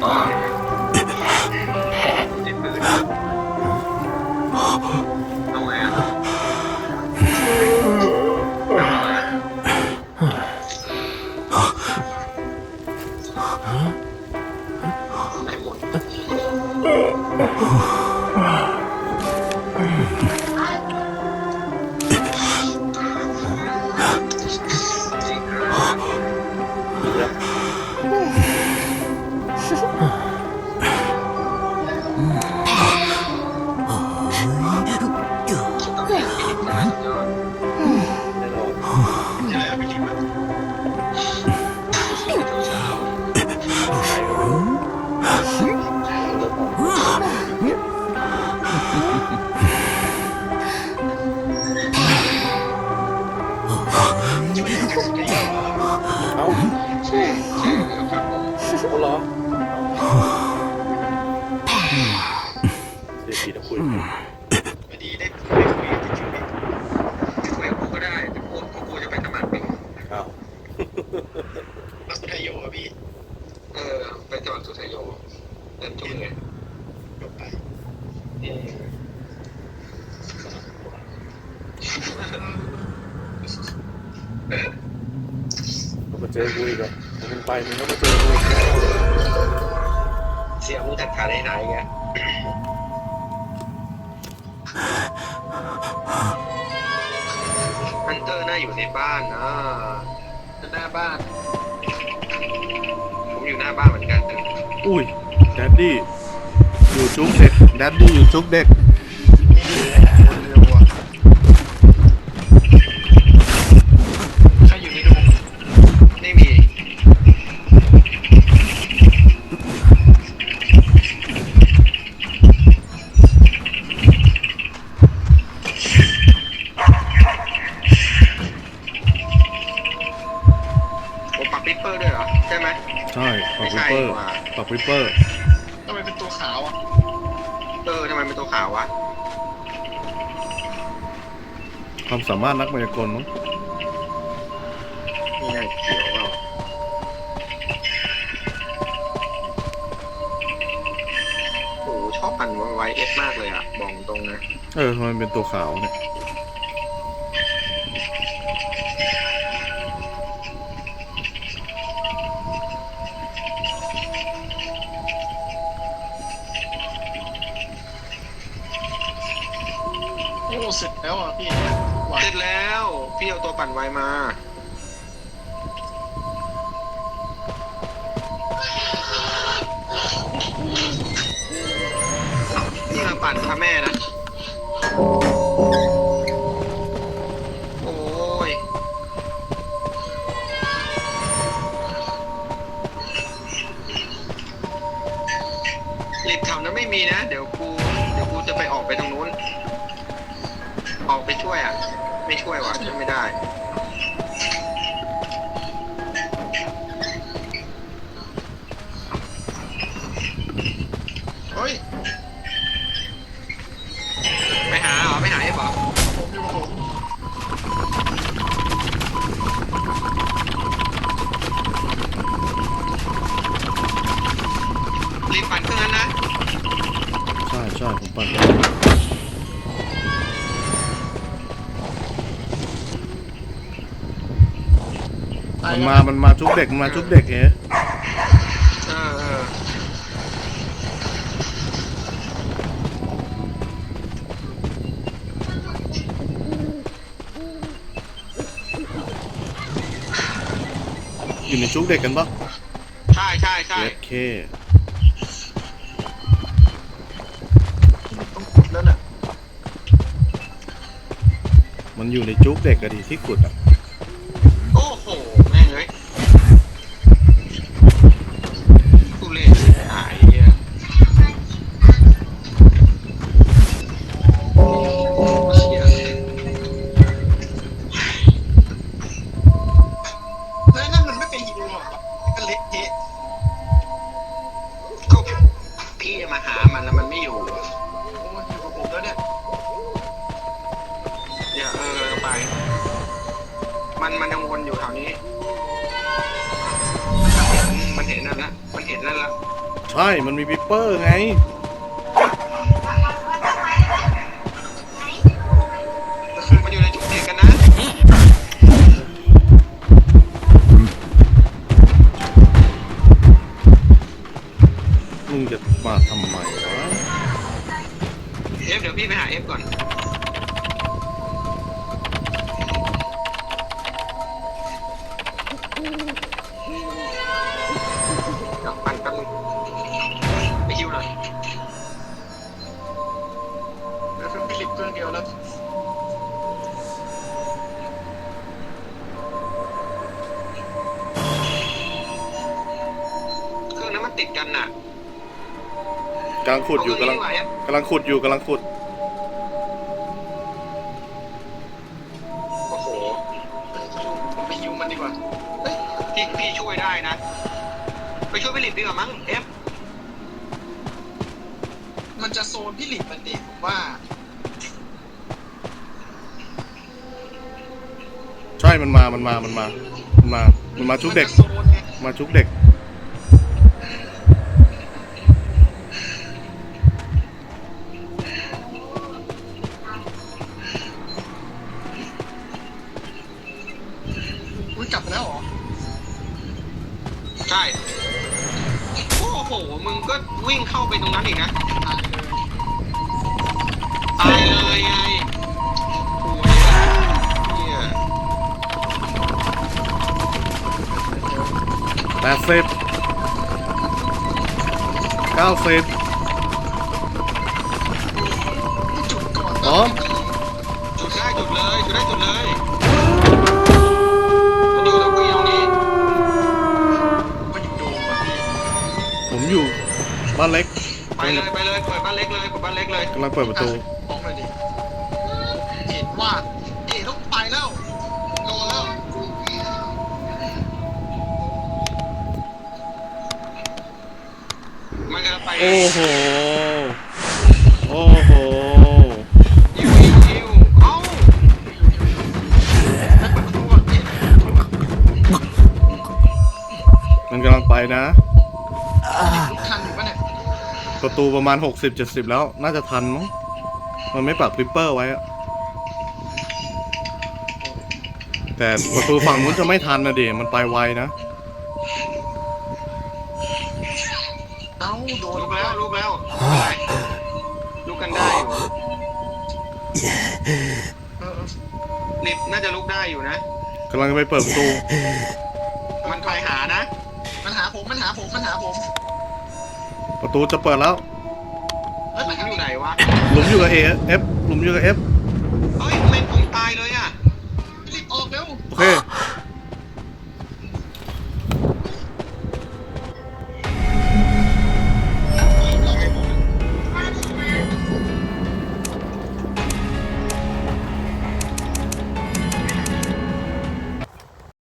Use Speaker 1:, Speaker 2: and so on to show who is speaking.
Speaker 1: ท Oh. ต้องมา
Speaker 2: เจ
Speaker 1: อกู
Speaker 2: อี
Speaker 1: กเห
Speaker 2: รอะมึงไปมึงก็มาเจอกูอีก
Speaker 1: เสียมึงจัดการให้ไหนไงฮันเตอร์น่าอยู่ในบ้านนะหน้าบ้าน ผมอยู่หน้าบ้านเหมือนกัน
Speaker 3: อุ้ย แดดดี้ อยู่จุกเด็ก แดดดี้อยู่จุกเด็ก
Speaker 1: เปอร์
Speaker 3: ปักวิปเปอร์
Speaker 1: ทำไมเป็นตัวขาวอะ เออทำไมเป็นตัวขาววะ
Speaker 3: ความสามารถนักมายากลมั้ง
Speaker 1: นี่น่าเขียวเปล่าโอ้โหชอบปั่นไวเอสมากเลยอะ บอกตรงนะ
Speaker 3: เออทำไมเป็นตัวขาวเนี่ย
Speaker 4: โอ้เสร็จแล้วอะพี่ไหว
Speaker 1: เสร็จแล้ว พี่เอาตัวปั่นไวมา นี่มาปั่นพระแม่นะ ไม่ช่วยว่ะช่วยไม่ได้
Speaker 4: มั
Speaker 1: น
Speaker 3: มา มันมาจุกเด็กมันมาจุกเด็กเอ๊ะ
Speaker 1: เออเออ
Speaker 3: อยู่ในจุกเด็กกันปะ
Speaker 1: ใช่ใช่ใช่
Speaker 3: เอฟเค
Speaker 4: ต้องขุดแล้วน่ะ
Speaker 3: มันอยู่ในจุกเด็กอะดิที่ขุดอะ
Speaker 1: มาหามันแล้วมันไม่อยู่
Speaker 4: โอ้ยอยู่กับผมแล้วเนี่ย
Speaker 1: อย่าเออก็ไป มันมันยังวนอยู่แถวนี้มันเห็นนั่นละมันเห็นนั่นละ
Speaker 3: ใช่ มันมีปิปเปอร์ไงำ
Speaker 4: ลัง
Speaker 3: ขุดอยู่กำลัง
Speaker 1: เาเครื่องนี้ดีกว่าเอฟ
Speaker 3: กำลังขุดอยู่กำลังขุด
Speaker 1: โอ้โห
Speaker 4: ผมไปยิวมันดีกว่าเฮ้ย
Speaker 1: พี่พี่ช่วยได้นะ ไปช่วยฟิลิปดีกว่ามั้งเอฟ
Speaker 4: มันจะโซนพี่หลิปมันดีผมว่า
Speaker 3: ใช่มันมามันมามันมา มันมา มันมาชุบเด็ก
Speaker 4: มันจะโซนไง
Speaker 3: มาชุบเด็ก
Speaker 1: ใช่ โอ้โห มึงก็วิ่งเข้าไปตรงนั้นอีกนะ
Speaker 4: ตายเลย
Speaker 1: ตายเลยไงโอ้ยเนี่ย
Speaker 3: แปดสิบเก้าสิบ
Speaker 4: จุดก่อน
Speaker 3: พร้อม
Speaker 1: จุดได้จุดเลย จุดได้จุดเลย
Speaker 3: บ้านเล็ก
Speaker 1: ไปเลยไปเลยเปิดบ้านเล็กเลยเปิดบ้านเล็กเลย
Speaker 3: กำลังเปิดประตู
Speaker 4: มองหน่อยดิเห็นว่าเอ๋ต้องไปแล้วโดนแล้ว
Speaker 1: มันก็ไป
Speaker 3: โอ้โหโอ้โห
Speaker 1: ยิวยิวยิวเอ้า
Speaker 4: ไม่เปิดประตูก่อนพี่
Speaker 3: มันกำลังไปนะ ประตูประมาณ 60-70 แล้วน่าจะทันมั้งมันไม่ปักคลิปเปอร์ไว้อะแต่ประตูฝั่งนู้นจะไม่ทันนะเดมันไปไวนะ
Speaker 4: เอ้าโดน
Speaker 1: ลุกแล้วลุกแล้วอะไรลุกกันได้อยู่
Speaker 4: เออ
Speaker 1: ลิฟต์น่าจะลุกได้อยู่นะ
Speaker 3: กำลังจะไปเปิดประตู
Speaker 1: มันไปหานะ
Speaker 4: มันหาผม มันหาผม มันหาผม
Speaker 3: ประตูจะเปิดแล้ว
Speaker 4: เฮ้ย
Speaker 1: มั
Speaker 4: มันน
Speaker 1: อยู่ไหนวะ
Speaker 3: หลุมอยู่กับเอฟหลุมอยู่กับเอฟ
Speaker 1: เฮ้ยไม่